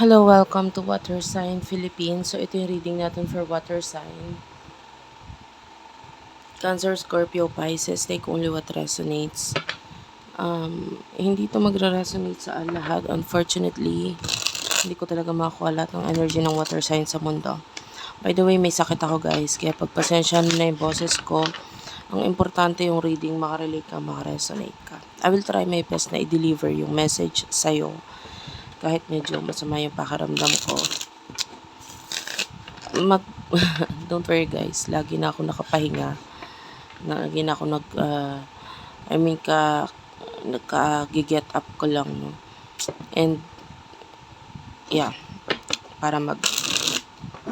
Hello, welcome to Water Sign Philippines. So, ito yung reading natin for Water Sign. Cancer, Scorpio, Pisces, take only what resonates. Um, hindi to magre-resonate sa lahat. Unfortunately, hindi ko talaga makakuha lahat ng energy ng water sign sa mundo. By the way, may sakit ako guys. Kaya pagpasensya na yung boses ko. Ang importante yung reading, makarelate ka, makaresonate ka. I will try my best na i-deliver yung message sa'yo kahit medyo masama yung pakaramdam ko, mag, don't worry guys, lagi na ako nakapahinga. Lagi na ako nag, uh, I mean, ka, nagka-get up ko lang, no. And, yeah, para mag,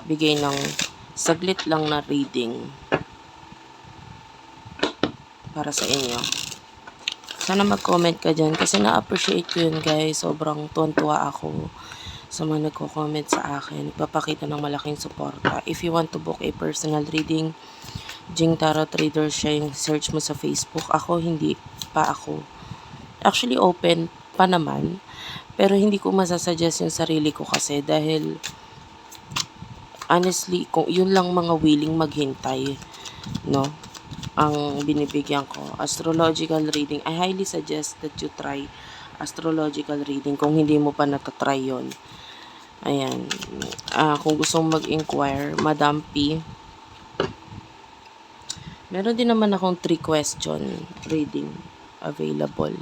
bigay ng saglit lang na reading para sa inyo. Sana mag-comment ka dyan kasi na-appreciate ko yun guys. Sobrang tuwan-tuwa ako sa mga nagko-comment sa akin. Nagpapakita ng malaking suporta. If you want to book a personal reading, Jing Tarot Reader siya yung search mo sa Facebook. Ako, hindi pa ako. Actually, open pa naman. Pero hindi ko masasuggest yung sarili ko kasi dahil honestly, kung yun lang mga willing maghintay, no? Ang binibigyan ko. Astrological reading. I highly suggest that you try astrological reading kung hindi mo pa natatry yon. Ayan. Uh, kung gusto mag-inquire, Madam P. Meron din naman akong 3 question reading available.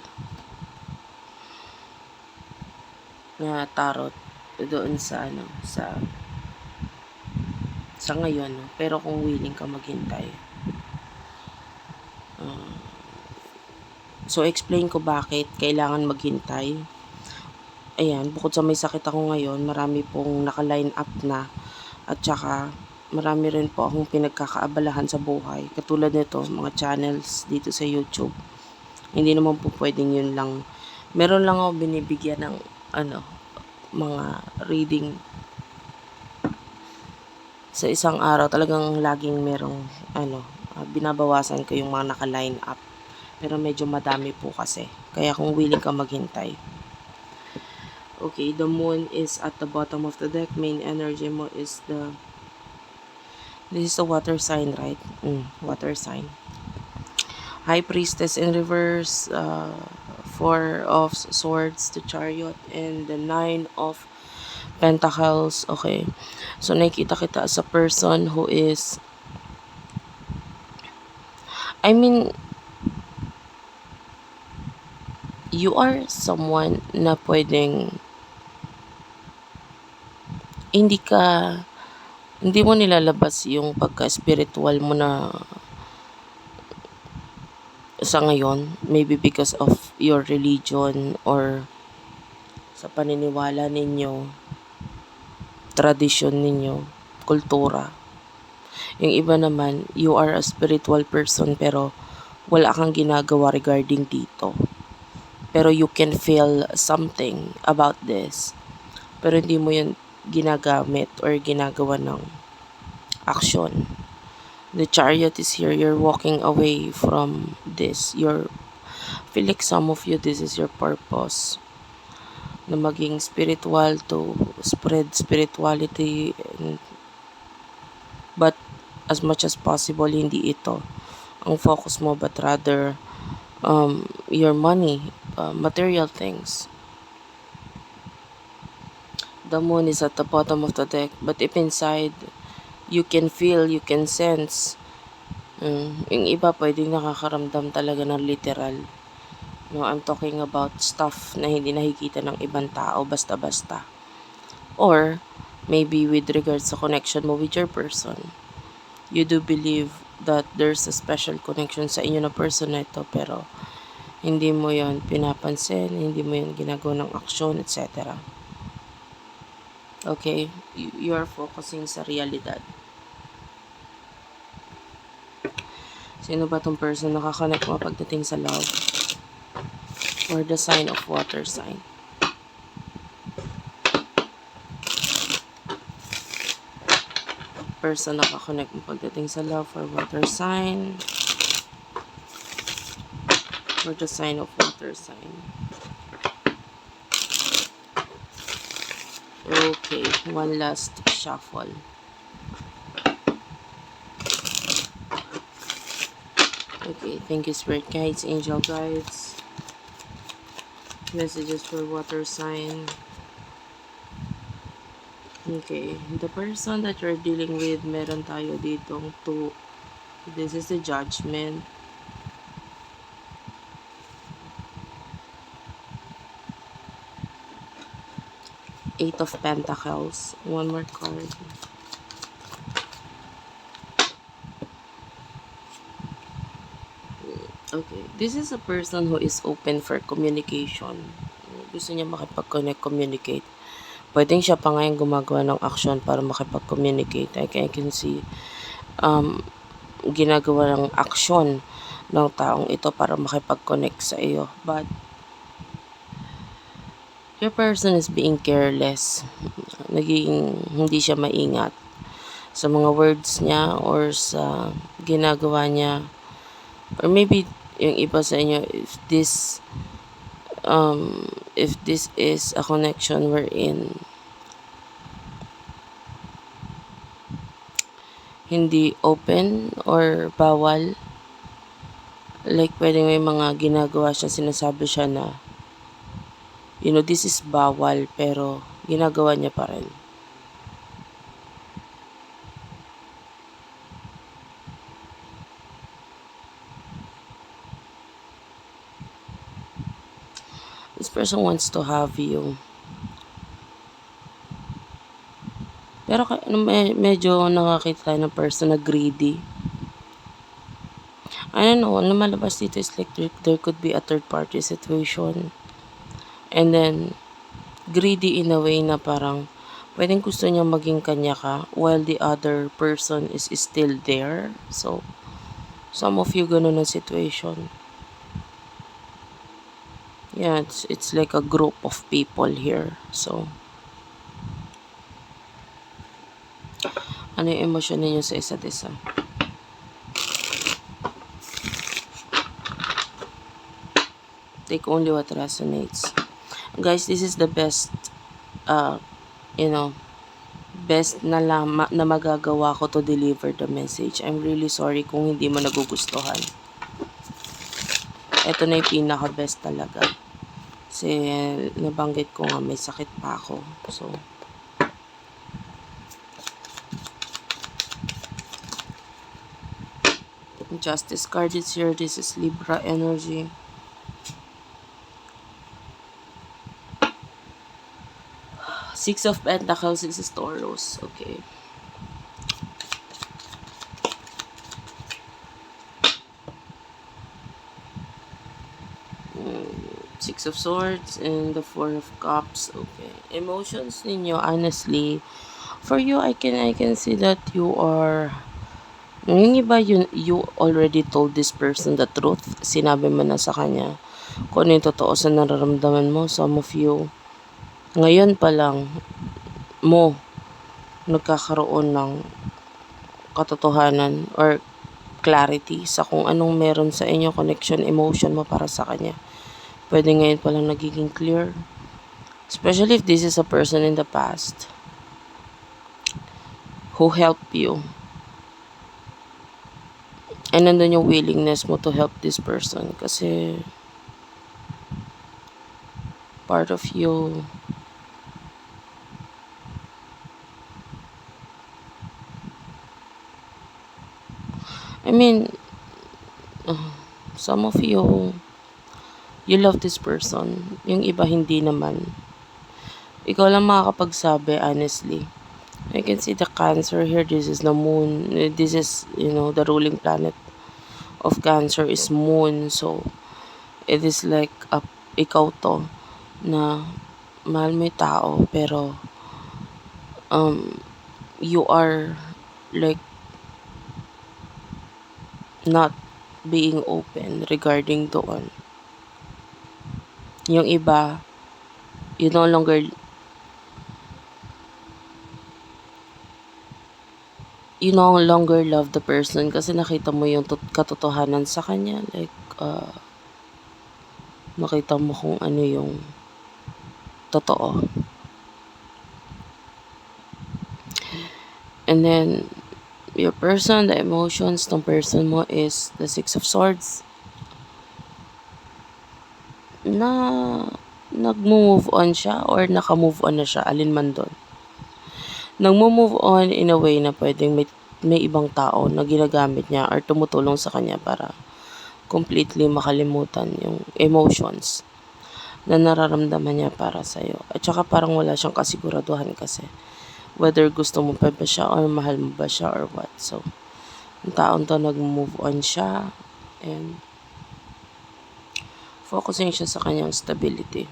Na tarot doon sa ano, sa sa ngayon, pero kung willing ka maghintay. So, explain ko bakit kailangan maghintay. Ayan, bukod sa may sakit ako ngayon, marami pong naka-line up na. At saka, marami rin po akong pinagkakaabalahan sa buhay. Katulad nito, mga channels dito sa YouTube. Hindi naman po pwedeng yun lang. Meron lang ako binibigyan ng, ano, mga reading sa isang araw talagang laging merong ano uh, binabawasan ko yung mga naka-line up. Pero medyo madami po kasi. Kaya kung willing ka maghintay. Okay, the moon is at the bottom of the deck. Main energy mo is the... This is the water sign, right? Mm, water sign. High Priestess in reverse. Uh, four of Swords, the Chariot, and the Nine of Pentacles. Okay. So, nakikita kita as a person who is I mean, you are someone na pwedeng hindi ka hindi mo nilalabas yung pagka-spiritual mo na sa ngayon, maybe because of your religion or sa paniniwala ninyo, tradisyon ninyo, kultura. Yung iba naman, you are a spiritual person pero wala kang ginagawa regarding dito. Pero you can feel something about this. Pero hindi mo yun ginagamit or ginagawa ng action. The chariot is here. You're walking away from this. You're, feel like some of you, this is your purpose na maging spiritual to spread spirituality but as much as possible hindi ito ang focus mo but rather um, your money, uh, material things. The moon is at the bottom of the deck but if inside you can feel, you can sense um, yung iba pwedeng nakakaramdam talaga ng literal. No, I'm talking about stuff na hindi nakikita ng ibang tao basta-basta. Or maybe with regards sa connection mo with your person you do believe that there's a special connection sa inyo na person na ito pero hindi mo yon pinapansin, hindi mo yon ginagawa ng aksyon, etc. Okay? You, are focusing sa realidad. Sino ba tong person nakakonect mo pagdating sa love? Or the sign of water sign? person nakakonect mo pagdating sa love for water sign. For the sign of water sign. Okay, one last shuffle. Okay, thank you, Spirit Guides, Angel Guides. Messages for water sign. Okay, the person that you're dealing with, meron tayo ditong two. This is the judgment. Eight of Pentacles. One more card. Okay. This is a person who is open for communication. Gusto niya makipag-connect, communicate. Pwedeng siya pa ngayon gumagawa ng action para makipag-communicate. I can, I can see um, ginagawa ng action ng taong ito para makipag-connect sa iyo. But your person is being careless. Naging hindi siya maingat sa mga words niya or sa ginagawa niya. Or maybe yung iba sa inyo, if this um, if this is a connection wherein hindi open or bawal like pwedeng may mga ginagawa siya sinasabi siya na you know this is bawal pero ginagawa niya pa rin. This person wants to have you. Pero ano, me- medyo nakakita ng person na greedy. I don't know, lumalabas dito is like there, there could be a third party situation. And then, greedy in a way na parang, pwedeng gusto niya maging kanya ka while the other person is, still there. So, some of you ganun ang situation. Yeah, it's, it's like a group of people here. So, ano yung emosyon ninyo sa isa't isa? take only what resonates. Guys, this is the best, uh, you know, best na, lama, na magagawa ko to deliver the message. I'm really sorry kung hindi mo nagugustuhan. Ito na yung pinaka-best talaga. Kasi nabanggit ko nga may sakit pa ako. So, Justice card is here. This is Libra energy. Six of Pentacles is Taurus. Okay. Mm, Six of Swords and the Four of Cups. Okay. Emotions ninyo, honestly, for you, I can I can see that you are yung iba yun, you already told this person the truth. Sinabi mo na sa kanya kung ano yung totoo sa nararamdaman mo. Some of you, ngayon pa lang mo nagkakaroon ng katotohanan or clarity sa kung anong meron sa inyo, connection, emotion mo para sa kanya. Pwede ngayon pa lang nagiging clear. Especially if this is a person in the past who helped you. And nandun yung willingness mo to help this person kasi part of you I mean, uh, some of you, you love this person. Yung iba, hindi naman. Ikaw lang makakapagsabi, honestly. I can see the cancer here. This is the moon. This is, you know, the ruling planet of cancer is moon. So, it is like, a, ikaw to, na mahal mo tao, pero, um, you are, like, not being open regarding doon. Yung iba, you no longer you no longer love the person kasi nakita mo yung tot- katotohanan sa kanya. Like, uh, nakita mo kung ano yung totoo. And then, your person, the emotions ng person mo is the Six of Swords. Na nag-move on siya or naka-move on na siya, alin man doon. Nag-move on in a way na pwedeng may, may ibang tao na ginagamit niya or tumutulong sa kanya para completely makalimutan yung emotions na nararamdaman niya para sa'yo. At saka parang wala siyang kasiguraduhan kasi whether gusto mo pa ba siya or mahal mo ba siya or what. So, yung taon to nag-move on siya and focusing siya sa kanyang stability.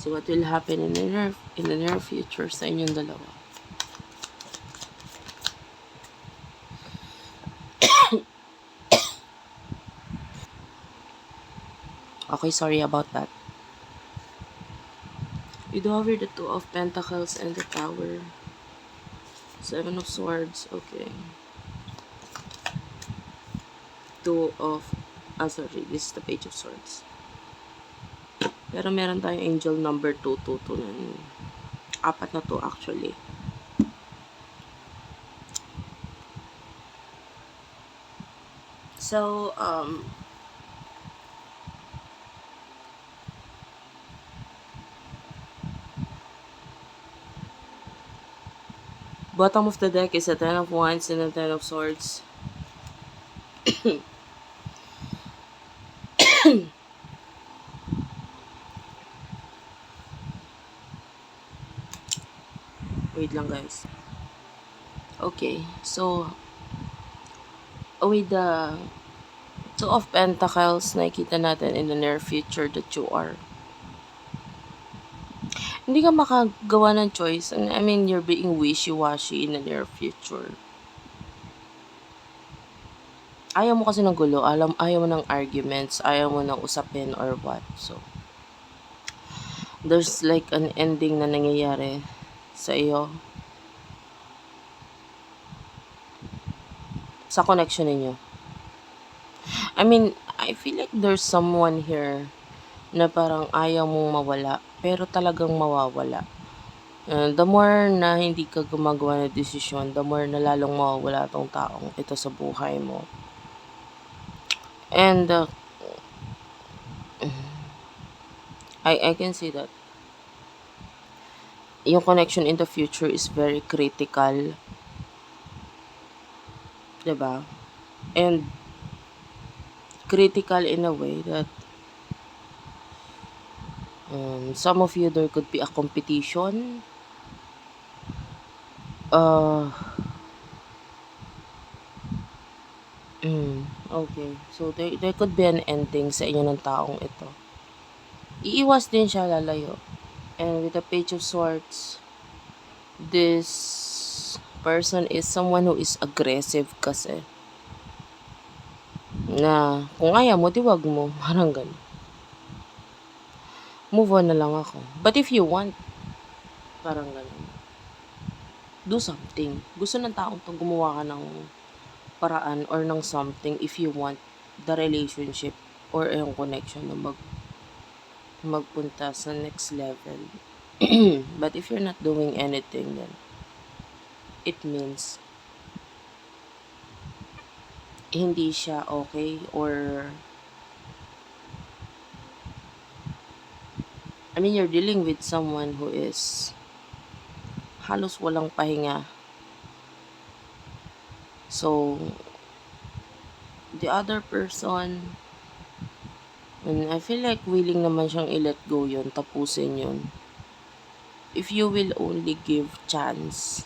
So, what will happen in the near, in the near future sa inyong dalawa? Okay, sorry about that. You here the Two of Pentacles and the Tower. Seven of Swords, okay. Two of, ah sorry, this is the Page of Swords. Pero meron tayong angel number 222 na. Apat na to actually. So, um, bottom of the deck is a Ten of Wands and a Ten of Swords. Wait lang guys. Okay, so with the Two of Pentacles, nakikita natin in the near future that you are. Hindi ka makagawa ng choice. I mean, you're being wishy-washy in the near future. Ayaw mo kasi ng gulo. Alam, ayaw mo ng arguments. Ayaw mo ng usapin or what. So, there's like an ending na nangyayari sa iyo. Sa connection ninyo. I mean, I feel like there's someone here na parang ayaw mong mawala, pero talagang mawawala. Uh, the more na hindi ka gumagawa ng desisyon, the more na lalong mawawala tong taong ito sa buhay mo. And uh, I I can see that yung connection in the future is very critical. 'Di ba? And critical in a way that um, some of you there could be a competition. Uh mm, okay. So there, there could be an ending sa inyo ng taong ito. Iiwas din siya lalayo. And with the page of swords this person is someone who is aggressive kasi. Na kung ayaw mo, di wag mo. Parang ganun. Move on na lang ako. But if you want, parang ganun. Do something. Gusto ng taong to gumawa ka ng paraan or ng something if you want the relationship or yung connection na mag magpunta sa next level. But if you're not doing anything, then it means hindi siya okay or mean, you're dealing with someone who is halos walang pahinga. So, the other person, and I feel like willing naman siyang i-let go yun, tapusin yun. If you will only give chance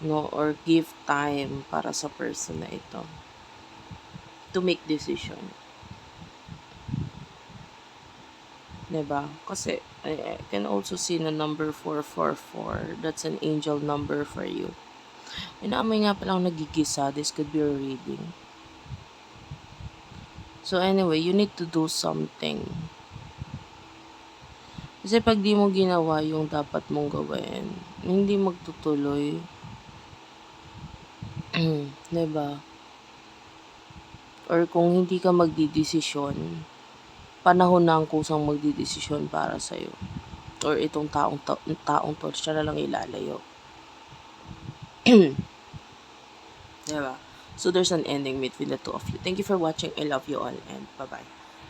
no or give time para sa person na ito to make decision. 'Di ba? Kasi I, I can also see na number 444. That's an angel number for you. Inaamoy nga palang nagigisa. This could be a reading. So anyway, you need to do something. Kasi pag di mo ginawa yung dapat mong gawin, hindi magtutuloy. 'Di ba? Or kung hindi ka magdidesisyon, panahon na ang kusang magdidesisyon para sa iyo. or itong taong to, taong to siya na lang ilalayo. diba? So there's an ending between the two of you. Thank you for watching. I love you all and bye-bye.